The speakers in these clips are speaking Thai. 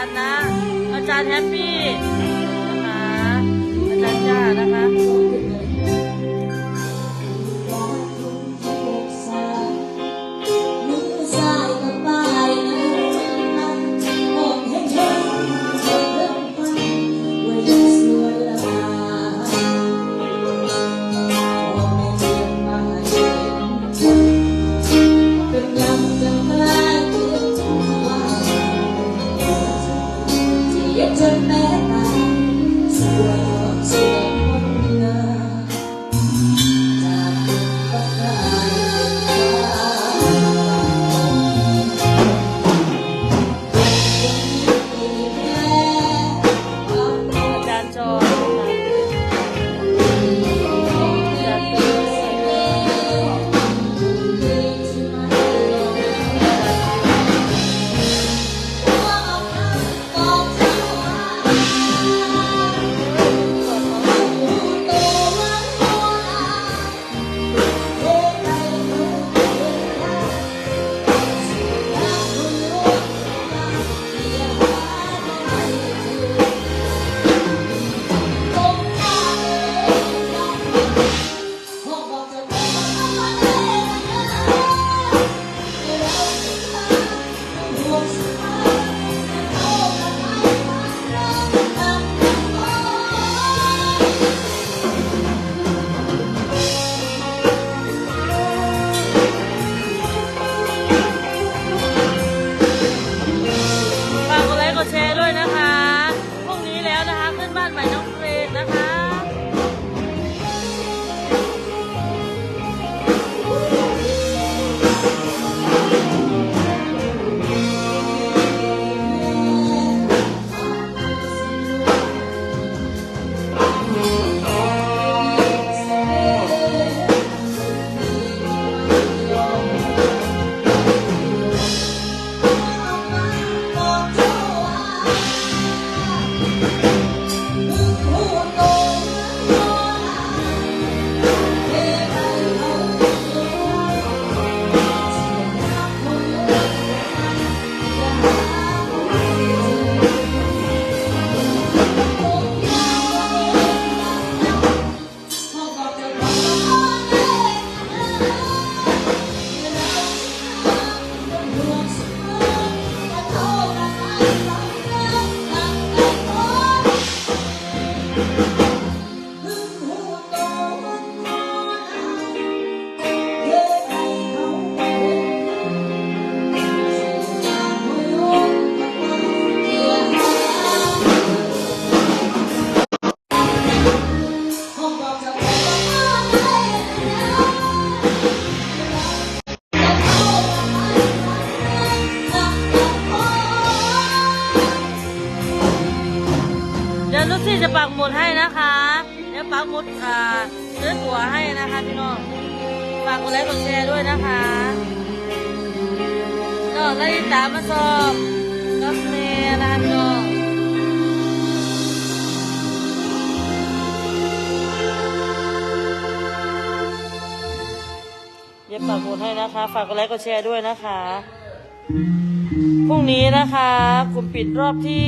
ารย์นะ อาจารย์แฮปปี้นะคะอาจารย์จ้านะคะากกดไลค์กดแชร์ด้วยนะคะก็ไล่ตามมาสอบกับเมย์นะคะพี่น้องเย็บปากหมุดให้นะคะ ฝากกดไลค์กดแชร์ด้วยนะคะ พรุ่งนี้นะคะกลุ่มปิดรอบที่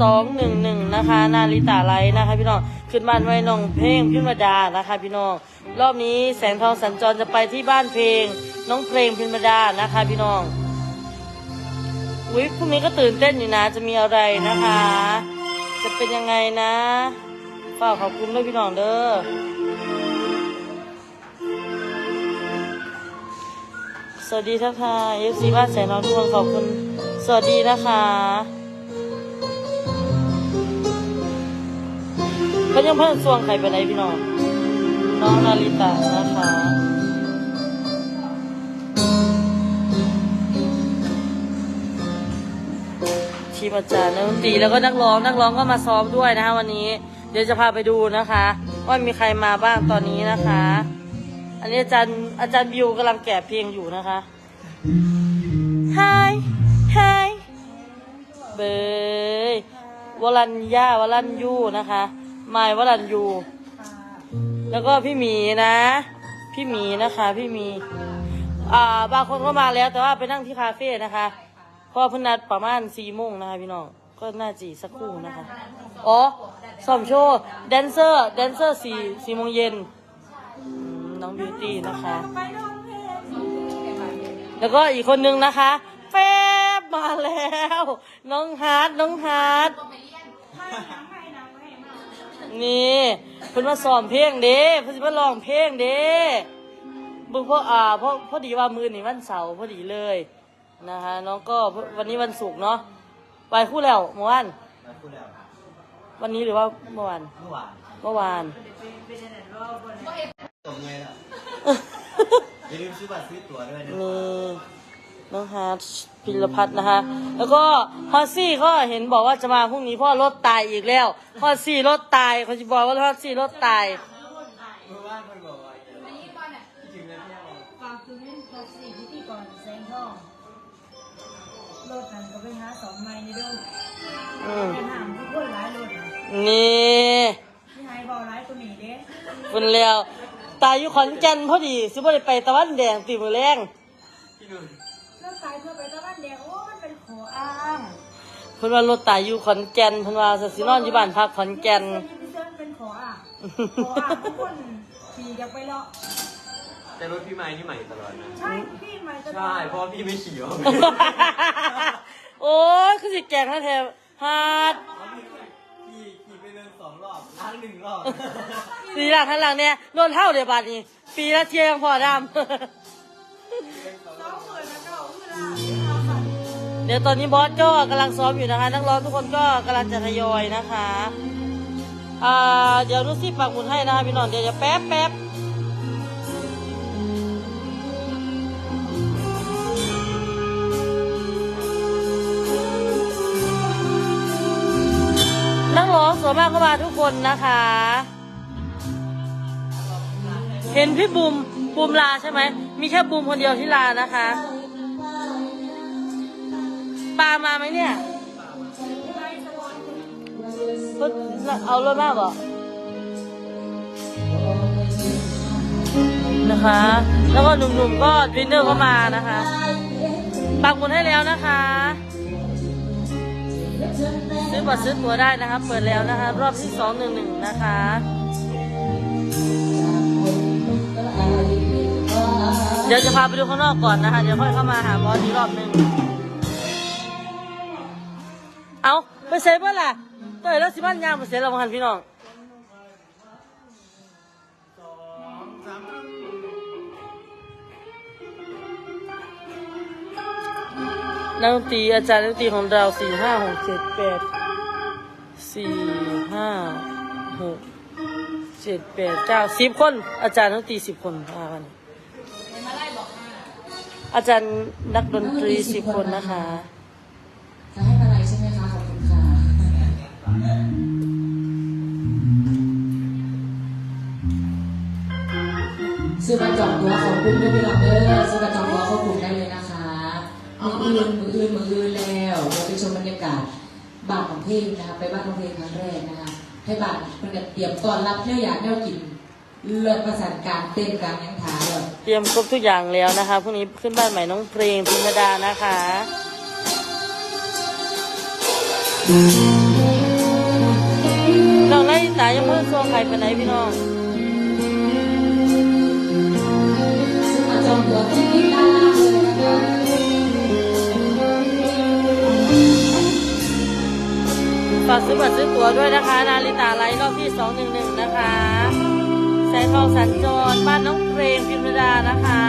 สองหนึ่งหนึ่งนะคะ นาริตาไลท์นะคะ พี่น้องขึ้นบ้านไว้น้องเพลงพิมรดานะคะ พี่น้องรอบนี้แสงทองสัญจรจะไปที่บ้านเพลง น้องเพลงพิมรดานะคะ พี่น้องอุ้ยพรุ่งนี้ก็ตื่นเต้นอยู่นะจะมีอะไรนะคะ จะเป็นยังไงนะฝากขอบคุณด้วยพี่น้องเด้อสวัสดีทักทายเอฟซีบ้านแสงทองทุกคนขอบคุณ สวัสดีนะคะก็ยังเพิ่งสวงใครไปไหนพี่น้อง น้องนาริตะนะคะทีมอาจารย์นักดนตรีแล้วก็นักร้องนักร้องก็มาซ้อมด้วยนะคะวันนี้ เดี๋ยวจะพาไปดูนะคะ ว่ามีใครมาบ้างตอนนี้นะคะ อันนี้อาจารย์อาจารย์บิวกำลังแกะเพลงอยู่นะคะ Hi Hi เบยวรัญญาวรัญยูนะคะไมายวรัญยู แล้วก็พี่หมีนะ พี่หมีนะคะพี่หมี อ่า บางคนก็มาแล้วแต่ว่าไปนั่งที่คาเฟ่นะคะเพราะว่าเพิ่นนัดประมาณสี่โมงนะคะพี่น้องก็น่าจีสักครู่นะคะ อ๋อซ้อมโชว์แดนเซอร์แดนเซอร์สี่สี่โมงเย็นน้องบิวตี้นะคะ แล้วก็อีกคนนึงนะคะแฟ มาแล้ว น้องฮาร์ดน้องฮาร์ดนี่เพิ่นมาซ้อมเพลงเด้เพิ่นสิมาร้องเพลงเด้เบิ่งเพราะอ่าเพราะพอดีว่ามือนี่วันเสาร์พอดีเลยนะคะน้องก็วันนี้วันศุกร์เนาะไปคู่แล้วเมื่อวานมาพูดแล้ววันนี้หรือว่าเมื่อวานเมื่อวานเมื่อวานตกไงล่ะอย่าลืมซื้อบัตรซื้อตั๋วด้วยนะ นี่น้องฮาร์ดพิรพัฒน์นะคะ แล้วก็ฮอสซี่เขาเห็นบอกว่าจะมาพรุ่งนี้เพราะรถตายอีกแล้วฮอสซี่รถตายเขาจะบอกว่าฮอสซี่รถตายเมื่อวานมันบอกว่าอย่างนี้จริงนะพี่เอาฝากถึงภาษีพิธีกรแสงทองรถนั้นก็ไปหาสองไม้ในเด้ออืมเป็นหามทุกคนหลายรถนะนี่พี่ไฮบอกหลายตัวหนีเด้คุณแล้ว ตายอยู่ขอนแก่นพอดี สิบ่ได้ไปตะวันแดงตีมือแรงพี่นุ่นางเพิ่นว่ารถตายอยู่ขอนแก่นเพิ่นว่าสินอนอยู่บ้านพักขอนแก่นเส้นที่เส้นเป็นขออ้างขออ้างทุกคนขี่อยากไปเลาะแต่รถพี่ไม้ที่ใหม่ตลอดนะ ใช่พี่ใหม่ก็ใช่เพราะว่าพี่ไม่ขี่หรอกโอ้ยคือสิแกล้งแท้ๆฮาร์ดขี่ขี่ไปเดินสองรอบล้างหนึ่งรอบสีหลังข้างหลังเนี่ยโดนเท่าเดียวบาทนี้ ปีละเที่ยงพอดสองหมื่นแล้วก็เวลาำ เดี๋ยวตอนนี้บอสก็กำลังซ้อมอยู่นะคะ นักร้องทุกคนก็กำลังจะทยอยนะคะอ่าเดี๋ยวนุซี่ปักหมุนให้นะคะพี่น้องเดี๋ยวจะแป๊บแป๊บนักร้องสวนมากก็มาทุกคนนะคะ เห็นพี่บูมบูมลาใช่ไหม มีแค่บูมคนเดียวที่ลานะคะ ปลามาไหมเนี่ยเพิ่งเอารถมากเหรอ นะคะ แล้วก็หนุ่มๆก็วินเนอร์ก็มานะคะปักหมุดให้แล้วนะคะ ซื้อบัตรซื้อตั๋วได้นะคะ เปิดแล้วนะคะ รอบที่สองหนึ่งหนึ่งนะคะเดี๋ยวจะพาไปดูข้างนอกก่อนนะคะ เดี๋ยวค่อยเข้ามาหาบอสอีกรอบหนึ่ง เอาไปเซฟเพื่ล่ะเตยแล้วสิบ้านยางไปเสียเราหันพี่น้องนักดนตรีอาจารย์นักดนตรีของเราสี่ห้าหกเจ็ดแปดสี่ห้าหกเจ็ดแปดเก้าสิบคน อาจารย์นักดนตรีสิบคนพากันอาจารย์นักดนตรีสิบคนนะคะ ซื้อมาจองตัวของคุณด้วยพี่น้องเด้อซื้อมาจองตัวเข้ากลุ่มได้เลยนะคะมืออื่นมืออื่นมืออื่นแล้วเดี๋ยวไปชมบรรยากาศบ้านของเพลงนะคะไปบ้านของเพลงครั้งแรกนะคะให้บ้านมันก็เตรียมต้อนรับเที่ยวอยากเที่ยวกินเลิศประสานการเต้นการยังถาเลยเตรียมครบทุกอย่างแล้วนะคะพรุ่งนี้ขึ้นบ้านใหม่น้องเพลงพิมดานะคะน้องไล่ตายังไม่ได้โซ่ใครไปไหนพี่น้อง ฝากซื้อบัตรซื้อตั๋วด้วยนะคะ นาริตาไลท์รอบที่สองหนึ่งหนึ่งนะคะแสงทองสัญจร บ้านน้องเพลงพิมดานะคะ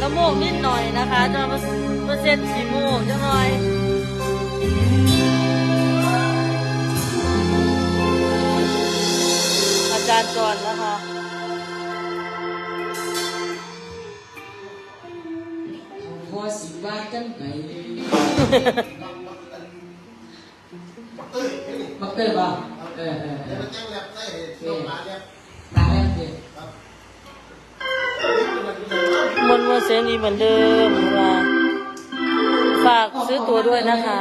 จะโมกนิดหน่อยนะคะจะมาเปอร์เซ็นต์สีโมกจะหน่อยอาจารย์จอนนะคะพอสิว่ากันไปบักเตอร์ป่ะ นต์วันเสนีเหมือนเดิมว่าฝากซื้อตัวด้วยนะคะ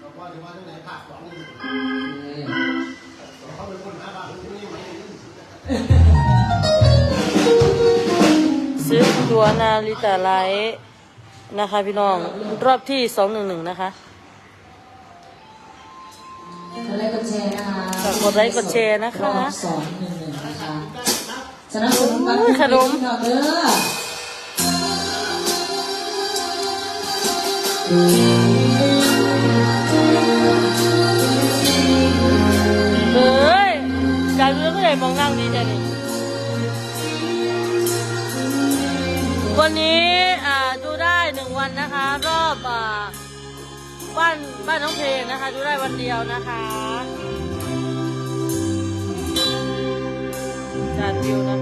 เราว่าจะว่าที่ไหนภาคสองนี่โอเคเขาเป็นคนหาบ้านที่นี่ไหมซื้อตัวนาริตาไลท์นะคะพี่น้องรอบที่สองหนึ่งหนึ่งนะคะกดไลค์กดแชร์นะคะฝากกดไลค์กดแชร์นะคะรอบสองหนึ่งหนึ่งนะคะ สนับสนุนกันโอ้ยขนมเด้อเฮ้ยจากเรื่องก็เลยมองนั่งดีจังนี่วันนี้อ่าดูได้หนึ่งวันนะคะ รอบอ่าบ้านบ้านน้องเพลงนะคะ ดูได้วันเดียวนะคะจานวิวนะคะ